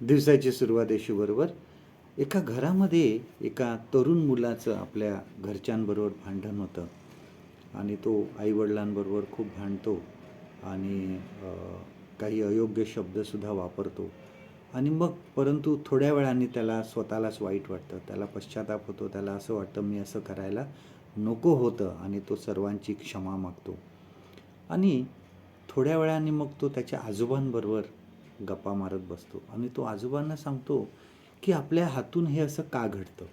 दिवसाची सुरुवात येशूबरोबर एका घरामध्ये एका तरुण मुलाचं आपल्या घरच्यांबरोबर भांडण होतं. आणि तो आईवडिलांबरोबर खूप भांडतो आणि काही अयोग्य शब्दसुद्धा वापरतो. आणि मग परंतु थोड्या वेळाने त्याला स्वतःलाच वाईट वाटतं. त्याला पश्चाताप होतो. त्याला असं वाटतं मी असं करायला नको होतं. आणि तो सर्वांची क्षमा मागतो. आणि थोड्या वेळाने मग तो त्याच्या आजोबांबरोबर गप्पा मारत बसतो. आणि तो आजोबांना सांगतो की आपल्या हातून हे असं का घडतं?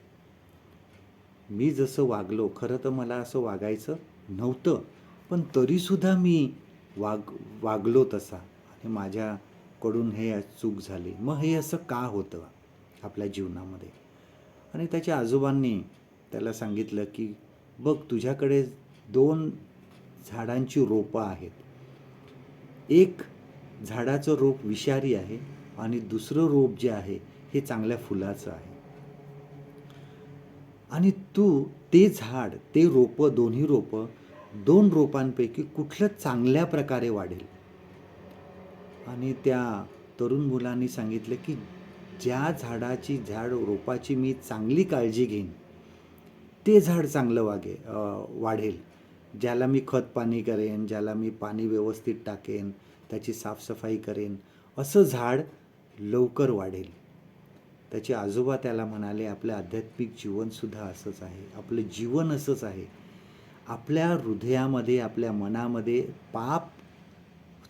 मी जसं वागलो खरं तर मला असं वागायचं नव्हतं पण तरीसुद्धा मी वाग वागलो तसा. आणि माझ्याकडून हे चूक झाली. मग हे असं का होतं आपल्या जीवनामध्ये? आणि त्याच्या आजोबांनी त्याला सांगितलं की बघ तुझ्याकडे दोन झाडांची रोपं आहेत. एक झाडाचं रोप विषारी आहे आणि दुसरं रोप जे आहे हे चांगल्या फुलाचं आहे. आणि तू ते झाड ते रोपं दोन्ही रोपं दोन रोपांपैकी कुठलं चांगल्या प्रकारे वाढेल? आणि त्या तरुण मुलांनी सांगितलं की ज्या झाडाची झाड रोपाची मी चांगली काळजी घेईन ते झाड चांगलं वागे वाढेल. ज्याला मी खत पाणी करेन ज्याला मी पाणी व्यवस्थित टाकेन त्याची साफसफाई करेन असं झाड लवकर वाढेल. त्याचे आजोबा त्याला म्हणाले आपलं आध्यात्मिक जीवनसुद्धा असंच आहे. आपलं जीवन असंच आहे. आपल्या हृदयामध्ये आपल्या मनामध्ये पाप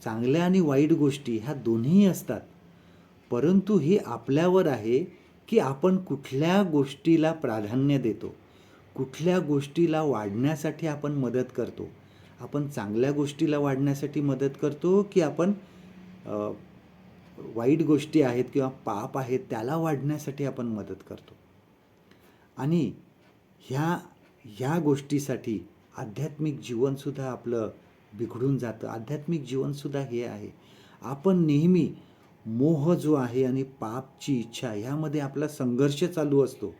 चांगल्या आणि वाईट गोष्टी ह्या दोन्ही असतात. परंतु हे आपल्यावर आहे की आपण कुठल्या गोष्टीला प्राधान्य देतो. कुठल्या गोष्टीला वाढण्यासाठी आपण मदत करतो? आपण चांगल्या गोष्टीला वाढण्यासाठी मदत करतो की आपण वाईट गोष्टी आहेत किंवा पाप आहेत त्याला वाढण्यासाठी आपण मदत करतो? आणि ह्या ह्या गोष्टीसाठी आध्यात्मिक जीवनसुद्धा आपलं बिघडून जातं. आध्यात्मिक जीवनसुद्धा हे आहे. आपण नेहमी मोह जो आहे आणि पापची इच्छा ह्यामध्ये आपला संघर्ष चालू असतो.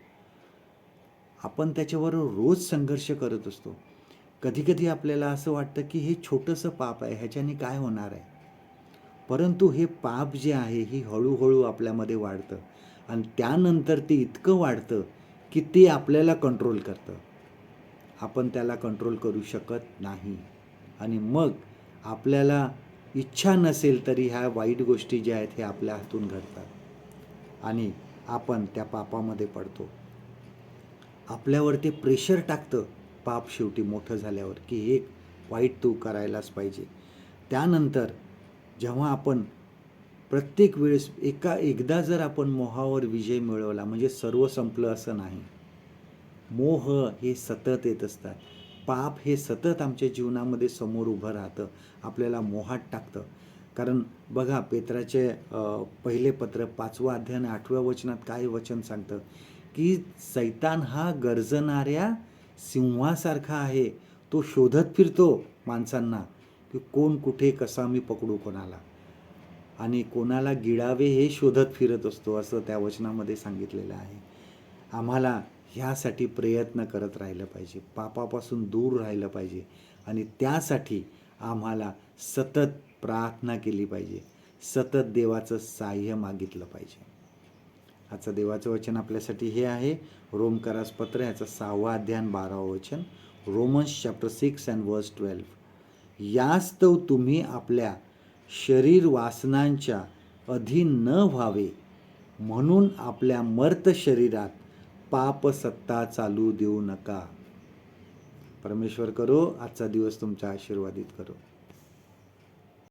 आपण त्याच्यावर रोज संघर्ष करत असतो. कधीकधी आपल्याला असं वाटतं की हे छोटंसं पाप आहे ह्याच्याने काय होणार आहे? परंतु हे पाप जे आहे ही हळूहळू आपल्यामध्ये वाढतं. आणि त्यानंतर ते इतकं वाढतं की ते आपल्याला कंट्रोल करतं. आपण त्याला कंट्रोल करू शकत नाही. आणि मग आपल्याला इच्छा नसेल तरी ह्या वाईट गोष्टी ज्या आहेत हे आपल्या हातून घडतात. आणि आपण त्या पापामध्ये पडतो. आपल्यावर ते प्रेशर टाकतं पाप शेवटी मोठं झाल्यावर की हे वाईट तू करायलाच पाहिजे. त्यानंतर जेव्हा आपण प्रत्येक वेळेस एका एकदा जर आपण मोहावर विजय मिळवला म्हणजे सर्व संपलं असं नाही. मोह हे सतत येत असतात. पाप हे सतत आमच्या जीवनामध्ये समोर उभं राहतं. आपल्याला मोहात टाकतं. कारण बघा पेत्राचे पहिले पत्र पाचवा अध्याय आठव्या वचनात काय वचन सांगतं? की सैतान हा गरजणाऱ्या सिंहासारखा आहे. तो शोधत फिरतो माणसांना की कोण कुठे कसा मी पकडू कोणाला. आणि कोणाला गिळावे हे शोधत फिरत असतो असं त्या वचनामध्ये सांगितलेलं आहे. आम्हाला ह्यासाठी प्रयत्न करत राहिलं पाहिजे. पापापासून दूर राहिलं पाहिजे. आणि त्यासाठी आम्हाला सतत प्रार्थना केली पाहिजे. सतत देवाचं साह्य मागितलं पाहिजे. आजचं देवाचं वचन आपल्यासाठी हे आहे. रोमकरास पत्र ह्याचं सहावा अध्याय बारावं वचन. Romans chapter six and verse twelve यास्तव तुम्ही आपल्या शरीर वासनांच्या अधीन न व्हावे. म्हणून आपल्या मर्त शरीरात पापसत्ता चालू देऊ नका. परमेश्वर करो आजचा दिवस तुमचा आशीर्वादित करो.